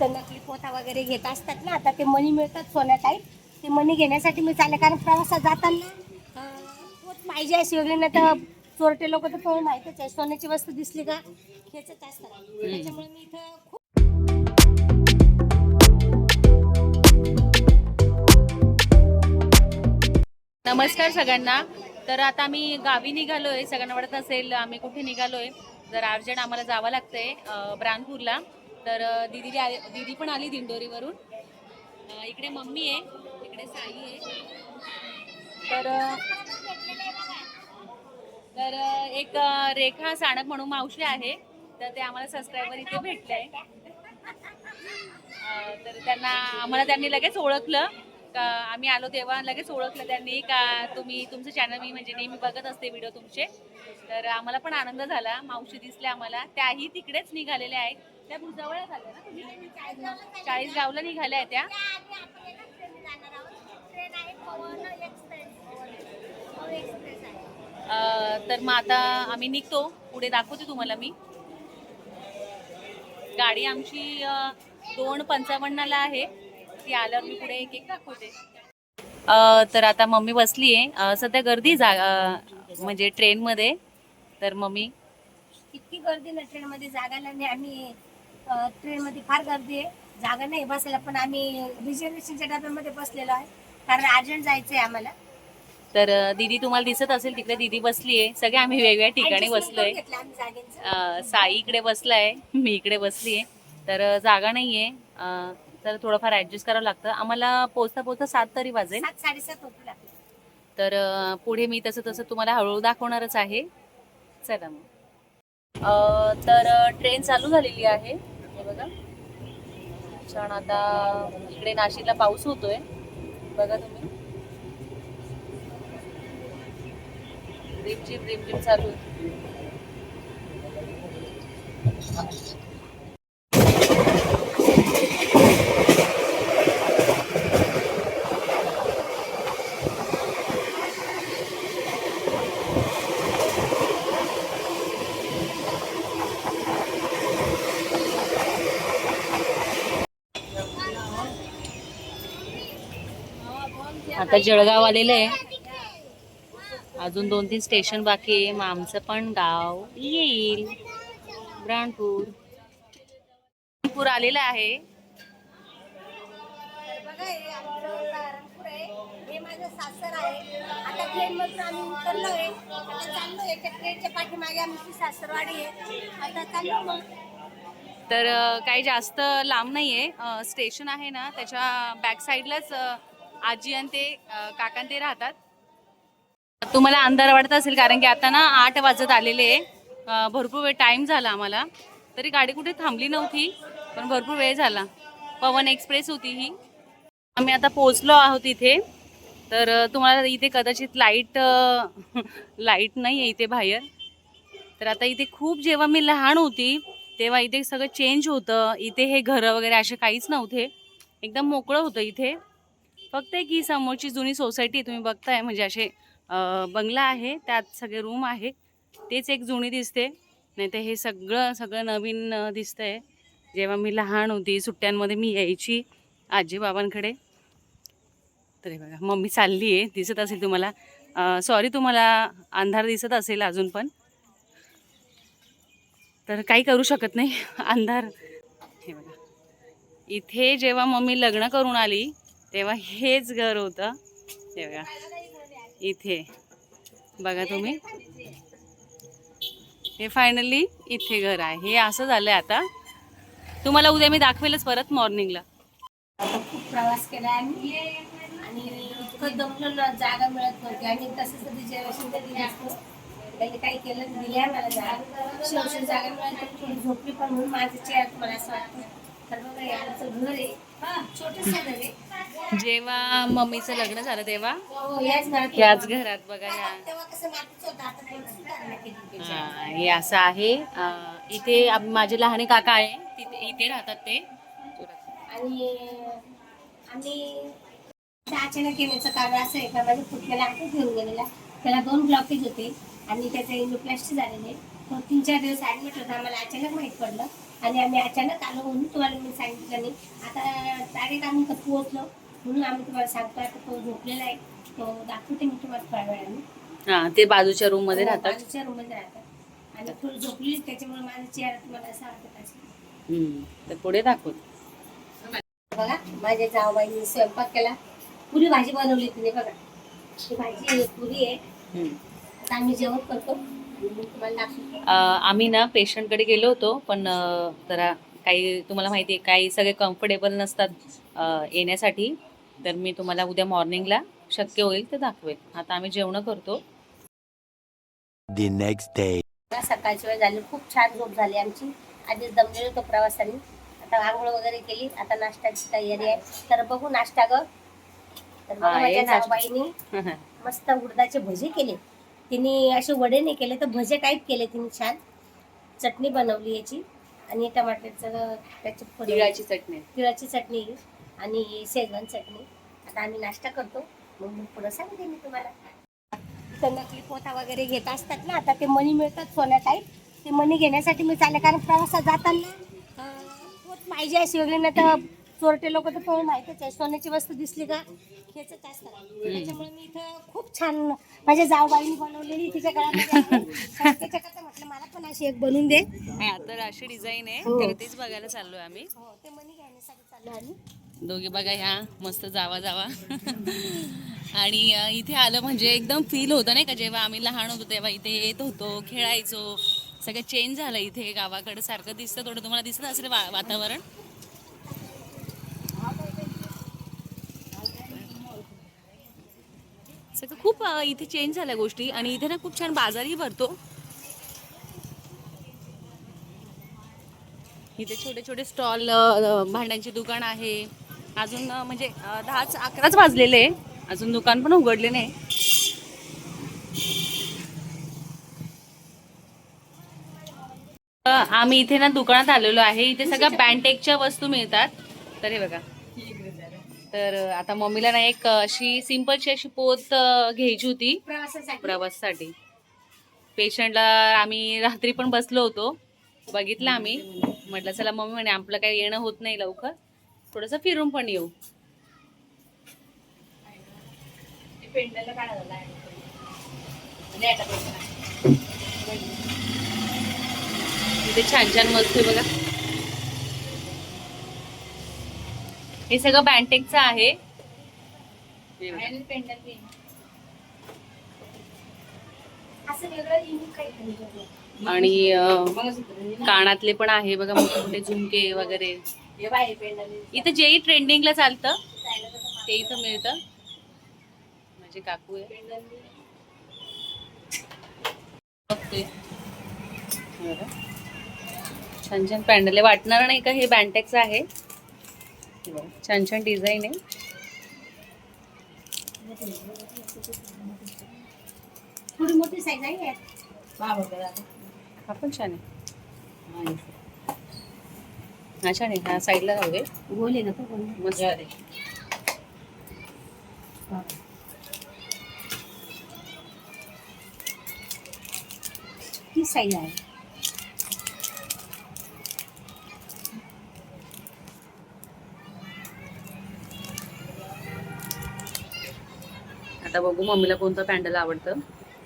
तर नकली पोथा वगैरे घेत असतात ना आता ते मणी मिळतात सोन्या टाईप ते मणी घेण्यासाठी मी चालले कारण प्रवासात जाताना अं, पोत पाहिजे अशी वगैरे नाही तर चोरटे लोक तर तुम्हाला माहितच आहे सोन्याची वस्तू दिसली का खेचत असतात. त्याच्यामुळे मी इथं खूप नमस्कार सगळ्यांना. तर आता आम्ही गावी निघालोय सगळ्यांना वाटत असेल आम्ही कुठे निघालोय जर अर्जंट आम्हाला जावं लागतंय अं, ब्रानपूरला. तर अं, दीदी आली दीदी पण आली दिंडोरीवरून. इकडे मम्मी आहे इकडे साई आहे. तर तर एक रेखा साणक म्हणून मावशी आहे. तर ते आम्हाला सबस्क्रायबर इथे भेटले. तर त्यांना आम्हाला त्यांनी लगेच ओळखलं. का आम्ही आलो तेव्हा लगेच ओळखलं त्यांनी का तुम्ही तुमचं चॅनल मी म्हणजे नेहमी बघत असते व्हिडिओ तुमचे. तर आम्हाला पण आनंद झाला. मावशी दिसल्या आम्हाला. त्याही तिकडेच निघालेल्या आहेत. त्या ना तुम्ही? चाळीस गावला निघाल्या आहेत. त्या अं, तर मग आता आम्ही निघतो. पुढे दाखवते तुम्हाला मी. गाडी आमची अं, दोन पंचावन्नला आहे. ती आल्यावर मी पुढे एक एक दाखवते. अं, तर आता मम्मी बसली आहे सध्या गर्दी जा अं, म्हणजे ट्रेनमध्ये तर मम्मी इतकी गर्दी ना ट्रेन मध्ये जागा नाही आम्ही ट्रेन मध्ये फार गर्दी आहे. जागा नाही बसायला पण आम्ही रिझर्वेशनच्या डब्यामध्ये बसलेलो आहे. कारण अर्जंट जायचंय आम्हाला. तर दीदी तुम्हाला दिसत असेल तिकडे दीदी बसली आहे सगळे आम्ही वेगवेगळ्या ठिकाणी बसलोय. करून घेतलं आम्ही जागेचं. अं, साई इकडे बसलाय मी इकडे बसली आहे तर जागा नाहीये. अं, तर थोडंफार ऍडजस्ट करावं लागतं. आम्हाला पोचता पोचता सात तरी वाजेल. सात साडेसात होतील आपले. तर अं, पुढे मी तसं तसं तुम्हाला हळूहळू दाखवणारच आहे. चला मग. अं, तर ट्रेन चालू झालेली आहे. छान आता इकडे नाशिकला पाऊस होतोय. बघा तुम्ही. रिमझिम रिमझिम चालू आहे आता जळगाव आलेलं आहे. अजून दोन तीन स्टेशन बाकी आहे. मग आमचं पण गाव येईल. ब्राणपूर ब्राणपूर आलेलं आहे. तर बघा हे आमचं सारंगपूर आहे. हे माझं सासर आहे. आता ट्रेन मधून आम्ही उतरलोय. आता चाललोय. त्या ट्रेनच्या पाठीमागे आमची सासरवाडी आहे. आता चाललो मग. तर अं, काही जास्त लांब नाहीये. अं, स्टेशन आहे ना त्याच्या बॅक साईडलाच आजी आणि ते काकान ते राहतात. तुम्हाला अंधार वाटत असेल कारण की आता ना आठ वाजत आलेले आहे. भरपूर वेळ टाईम झाला आम्हाला. तरी गाडी कुठे थांबली नव्हती पण भरपूर वेळ झाला. पवन एक्सप्रेस होती ही. आम्ही आता पोहोचलो आहोत इथे. तर तुम्हाला इथे कदाचित लाइट लाइट नाही आहे इथे बाहेर. तर आता इथे खूप जेव्हा मी लहान होती तेव्हा इथे सगळं चेंज होतं. इथे हे घरं वगैरे असे काहीच नव्हते. एकदम मोकळं होतं इथे. फक्त एक ही समोरची जुनी सोसायटी तुम्ही बघताय म्हणजे असे बंगला आहे त्यात सगळे रूम आहे तेच एक जुनी दिसते नाही तर हे सगळं सगळं नवीन अं, दिसतंय. जेव्हा मी लहान होती सुट्ट्यांमध्ये मी यायची आजी बाबांकडे तर हे बघा मम्मी चालली आहे दिसत असेल तुम्हाला. सॉरी तुम्हाला अंधार दिसत असेल अजून पण. तर काही करू शकत नाही अंधार. हे बघा. इथे जेव्हा मम्मी लग्न करून आली तेव्हा हेच घर होतं. हे बघा. इथे. बघा तुम्ही. हे फायनली इथे घर आहे. हे असं झालंय आता. तुम्हाला उद्या मी दाखवेलच परत मॉर्निंगला आता खूप प्रवास केला आम्ही. आणि इतकं दमलो ना जागा मिळत नव्हती. आणि तसंच रिझर्वेशन तर दिलं असतं त्यांनी काही केलं दिल्या मला जागा. शेवटी जागा मिळत थोडी झोपली पण म्हणून माझं चेअर तुम्हाला असं वाटतं तर बघा आमचं घर आहे. जेव्हा मम्मीचं लग्न झालं तेव्हा? याच घरात बघा ना. हे असं आहे. इथे माझे लहाने काका आहे. तिथे इथे राहतात ते. आणि आम्ही अचानक येण्याचं कारण असं आहे का माझ्या पुतण्याला आटो घेऊन गेलेला त्याला दोन ब्लॉकेज होते आणि त्याचे इंडोप्लास्टी झालेले. तो तीन चार दिवस ऍडमिट होता. आम्हाला अचानक माहीत पडलं. आणि आम्ही अचानक आलो म्हणून तुम्हाला मी सांगितलं नाही. आता डायरेक्ट आम्ही इथं पोहोचलो म्हणून आम्ही तुम्हाला सांगतो आता तो झोपलेला आहे. तो दाखवते मी तुम्हाला थोड्या वेळाने. हा ते बाजूच्या रूममध्ये हो, राहतात. बाजूच्या रूममध्ये राहतात. आणि थोडी झोपली त्याच्यामुळे माझा चेहरा तुम्हाला असा वाटत असेल. हम्म. तर पुढे दाखवत. बघा माझ्या जावबाईने स्वयंपाक केला. पुरी भाजी बनवली तिने बघा. ही भाजी पुरी आहे. हम्म. आता आम्ही जेवण करतो. आम्ही ना पेशंटकडे गेलो होतो पण जरा काही तुम्हाला माहिती आहे काही सगळे कम्फर्टेबल नसतात येण्यासाठी. तर मी तुम्हाला उद्या मॉर्निंगला शक्य होईल ते दाखवेल. आता आम्ही जेवण करतो. The next day. आता सकाळची वेळ झाली खूप छान झोप झाली आमची. आधीच दमलेलो होतो प्रवासाने. आता आंघोळ वगैरे केली आता नाश्त्याची तयारी आहे. तर बघू नाश्ता ग. तर हा, माझ्या मस्त उडदाचे भजे केले. तिने असे वडे नाही केले तर भजे टाईप केले तिने छान. चटणी बनवली याची. आणि टमाट्याचं त्याची तिळाची चटणी. तिळाची चटणी आणि शेजवान चटणी. आता आम्ही नाश्ता करतो. मग मग पुढं सांगते मी तुम्हाला. नकली पोथा वगैरे घेत असतात ना आता ते मणी मिळतात सोन्या टाईप ते मणी घेण्यासाठी मी चालले कारण प्रवासात जाताना पोत पाहिजे अशी वेगळी नाही तर चोरटे लोक तर तुम्हाला माहितच आहे. सोन्याची वस्तू दिसली का? खेचत असतात त्याच्यामुळे मी इथं खूप छान माझ्या जावबाईने बनवलेली तिच्या त्याच्याकरता म्हटलं मला पण अशी एक बनवून दे. तर अशी डिझाईन आहे. हो. तर तेच बघायला चाललोय आम्ही. हो ते घेण्यासाठी चाललो आम्ही. दोघे बघा ह्या मस्त जावा जावा. आणि इथे आलं म्हणजे एकदम फील होतं नाही का? जेव्हा आम्ही लहान होतो तेव्हा इथे येत होतो खेळायचो. सगळं चेंज झालं इथे. गावाकडे सारखं दिसतं थोडं तुम्हाला दिसत असेल वातावरण. सगळं खूप इथे चेंज झाल्या गोष्टी आणि इथे ना खूप छान बाजारही भरतो. इथे छोटे छोटे स्टॉल भांड्यांचे दुकान आहे. अजून म्हणजे दहाच अकराच वाजलेले आहे. अजून दुकान पण उघडले नाही. आम्ही इथे ना दुकानात आलेलो आहे. इथे सगळ्या बँटेकच्या वस्तू मिळतात. तर हे बघा. तर आता मम्मीला ना एक अशी सिंपलची अशी पोत घ्यायची होती. प्रवासासाठी. पेशंटला आम्ही रात्री पण बसलो होतो. बघितलं आम्ही. म्हटलं चला मम्मी म्हणे आपलं काही येणं होत नाही लवकर. थोडंसं फिरून पण येऊ. इथे छान छान आहे बघा. हे सगळं बँटेकचं आहे हे. आणि कानातले पण आहे बघा मोठे मोठे झुमके वगैरे बाई, पेंडल. इथं जेही ट्रेंडिंगला चालतं ते इथं मिळतं माझे काकू आहे. हे. छान छान पॅन्डल आहे वाटणार नाही का हे बँटेक्स आहे. छान छान डिझाईन आहे. थोडी मोठी साईज आहे. हा पण छान आहे. हा छान आहे. हा साईडला राहू दे. गोल आहे ना तो. मस्त. आहे ही साईज आहे? आता बघू मम्मीला कोणतं पॅन्डल आवडतं.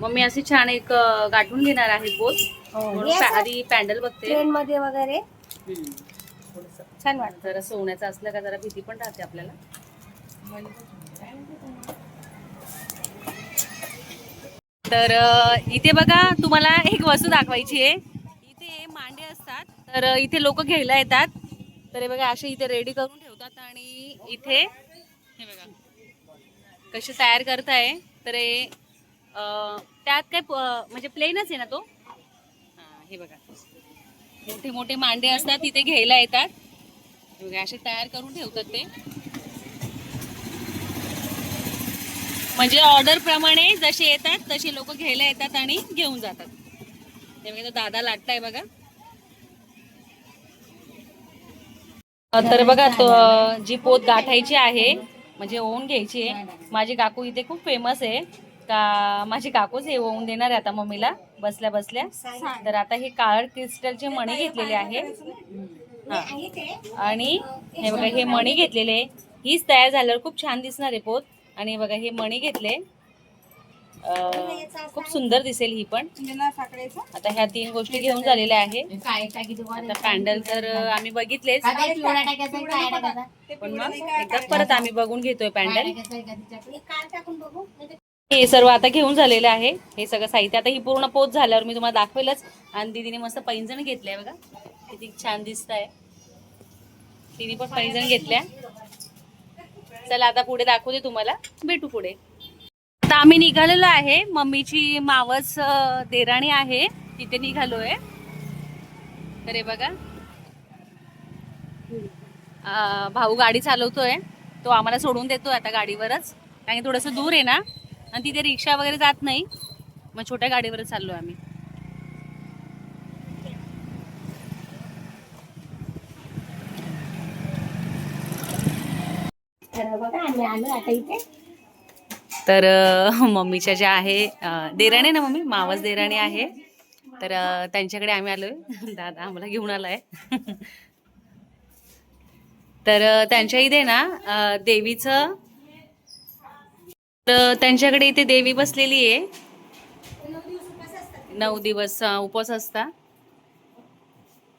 मम्मी अशी छान एक गाठून घेणार आहे बोत म्हणून हे असं आधी पॅन्डल बघते. ट्रेन मध्ये वगैरे. हम्म. थोडंसं. छान वाटतं. जरा सोन्याचं असलं का जरा भीती पण राहते आपल्याला. तर अं, इथे बघा तुम्हाला एक वस्तू दाखवायची आहे. इथे मांडे असतात. तर अं, इथे लोक घ्यायला येतात. तर हे बघा असे इथे रेडी करून ठेवतात आणि इथे हे बघा. कसे तयार करताय? तर हे त्यात काय म्हणजे प्लेनच आहे ना तो? हे बघा. मोठे मोठे मांडे असतात तिथे घ्यायला येतात. बघा असे तयार करून ठेवतात ते. म्हणजे ऑर्डर प्रमाणे जसे येतात तसे लोक घ्यायला येतात आणि घेऊन जातात. हे तो दादा लाटताय बघा. तर बघा जी पोत गाठायची आहे म्हणजे ओवून घ्यायची आहे. माझी काकू इथे खूप फेमस आहे. का माझी काकूच हे ओवून देणार आहे आता मम्मीला बसल्या बसल्या. तर आता हे काळ क्रिस्टलचे मणी घेतलेले आहे. हा. आणि हे बघा हे मणी घेतलेले. हीच तयार झाल्यावर खूप छान दिसणार आहे पोत. आणि बघा हे मणी घेतले. खूप सुंदर दिसेल ही पण. आता ह्या तीन गोष्टी घेऊन झालेल्या आहे काय टाकी आता पॅन्डल तर आम्ही बघितलेच. पण मग एकदा परत आम्ही बघून घेतोय पॅन्डल. हे सर्व आता घेऊन झालेलं आहे. हे सगळं साहित्य. आता ही पूर्ण पोत झाल्यावर मी तुम्हाला दाखवेलच. आणि दीदीने मस्त पैंजण घेतलंय बघा. किती छान दिसत आहे तिने पण पैंजण घेतल्या. चला आता पुढे दाखवते तुम्हाला. भेटू पुढे. आता आम्ही निघालेलो आहे. मम्मीची मावस देराणी आहे. तिथे निघालोय. तर हे बघा. भाऊ गाडी चालवतोय. तो आम्हाला सोडून देतोय आता गाडीवरच. कारण की थोडंसं दूर आहे ना. आणि तिथे रिक्षा वगैरे जात नाही. मग छोट्या गाडीवरच चाललोय आम्ही. बघा आम्ही आलो आता इथे. तर मम्मीच्या ज्या आहे देराणी ना मम्मी? मावस देराणी आहे. तर त्यांच्याकडे आम्ही आलोय. दादा आम्हाला घेऊन आलाय. तर त्यांच्या इथे ना देवीचं. तर त्यांच्याकडे इथे देवी बसलेली आहे. नऊ दिवस उपवास असता.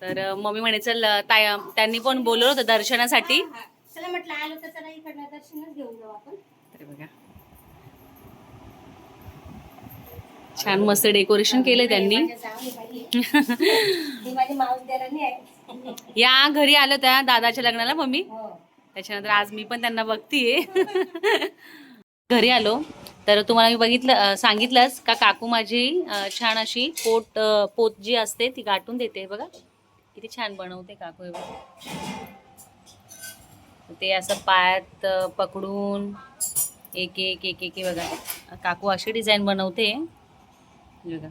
तर मम्मी म्हणे चल त्यांनी पण बोलवलं होतं दर्शनासाठी. चला म्हटलं आलो तर चला इकडनं दर्शनच घेऊन जाऊ आपण तर बघा छान मस्त डेकोरेशन केलंय त्यांनी. या घरी आलं त्या दादाच्या लग्नाला मम्मी. त्याच्यानंतर आज मी पण त्यांना बघतीये. घरी आलो. तर तुम्हाला मी बघितलं सांगितलंच का काकू माझी छान अशी पोट पोत जी असते ती गाठून देते बघा. किती छान बनवते काकू हे बघा. ते असं पायात पकडून एक एक एक एक बघा. काकू अशी डिझाईन बनवते. बघा.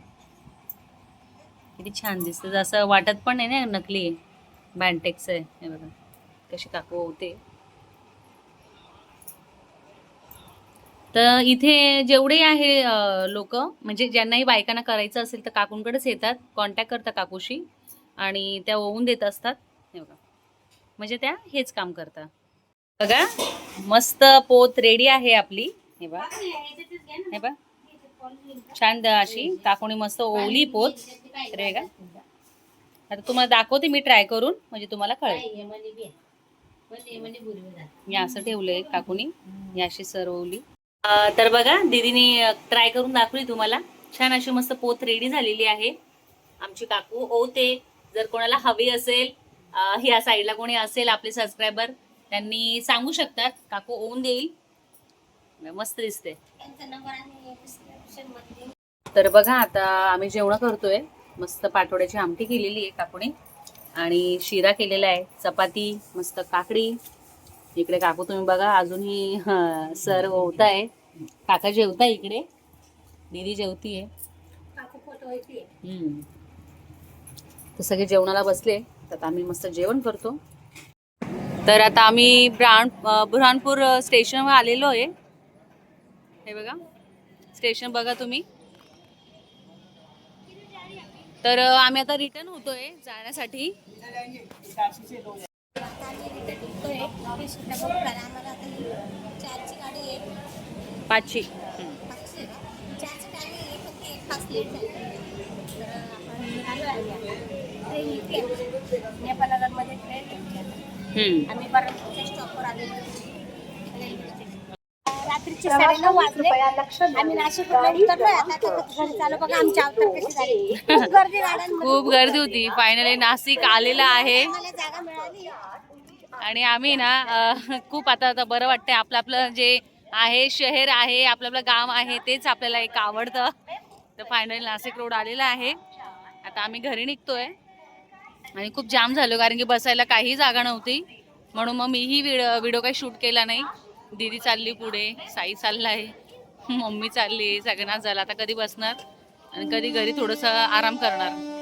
किती छान दिसतं. जसं वाटत पण आहे ना नकली. आहे बँटेक्स आहे. हे बघा. कशी काकू होते. तर इथे जेवढे आहे लोक म्हणजे ज्यांनाही बायकांना करायचं असेल तर काकूंकडेच येतात. कॉन्टॅक्ट करतात काकूशी. आणि त्या ओवून देत असतात. हे बघा. म्हणजे त्या हेच काम करतात. बघा. मस्त पोत रेडी आहे आपली. हे बघा. हे बघा. छान अशी. काकूने मस्त ओवली पोत. हे बघा आता तुम्हाला दाखवते मी ट्राय करून. म्हणजे तुम्हाला कळेल. मी असं ठेवलंय काकूनी अशी सरवली अं, तर बघा दीदीने ट्राय करून दाखवली तुम्हाला. छान अशी मस्त पोत रेडी झालेली आहे. आमची काकू ओते जर कोणाला हवी असेल ह्या साईडला कोणी असेल आपले सबस्क्रायबर त्यांनी सांगू शकतात. काकू ओवून देईल. मस्त दिसते तर बघा आता आम्ही जेवण करतोय. मस्त पाठोड्याची आमटी केलेली आहे काकूने. आणि शिरा केलेला आहे. चपाती मस्त काकडी. इकडे काकू तुम्ही बघा अजूनही सर आहे काका जेवताय इकडे. दीदी जेवतीये. होती हम्म. तर सगळे जेवणाला बसले. तर आम्ही मस्त जेवण करतो. तर आता आम्ही बुरहानपूर स्टेशनवर आलेलो आहे. हे बघा. स्टेशन बघा तुम्ही तर आम्ही आता रिटर्न होतोय जाण्यासाठी पाचशे आता. ट्रेन. आम्ही परत स्टॉपवर आलेलो रात्रीचे साडेनऊ वाजले. आम्ही नाशिकवरून उतरलोय. आता आता घरी चालू बघा. आमची अवतर कशी झाली. खूप गर्दी गाड्यांमध्ये. खूप गर्दी होती. फायनली नाशिक आलेला आहे. आम्हाला जागा मिळाली. आणि आम्ही ना अं, खूप आता आता बरं वाटतंय. आपलं आपलं जे आहे शहर आहे आपलं आपलं गाव आहे तेच आपल्याला एक आवडतं. तर फायनली नाशिक रोड आलेला आहे. आता आम्ही घरी निघतोय. आणि खूप जाम झालो कारण की बसायला काही जागा नव्हती. म्हणून मग मीही व्हिडिओ व्हिडिओ काही शूट केला नाही. दीदी चालली पुढे साई चाललाय मम्मी चालली सगळ्यांना झालं आता कधी बसणार? आणि कधी घरी थोडंसं आराम करणार.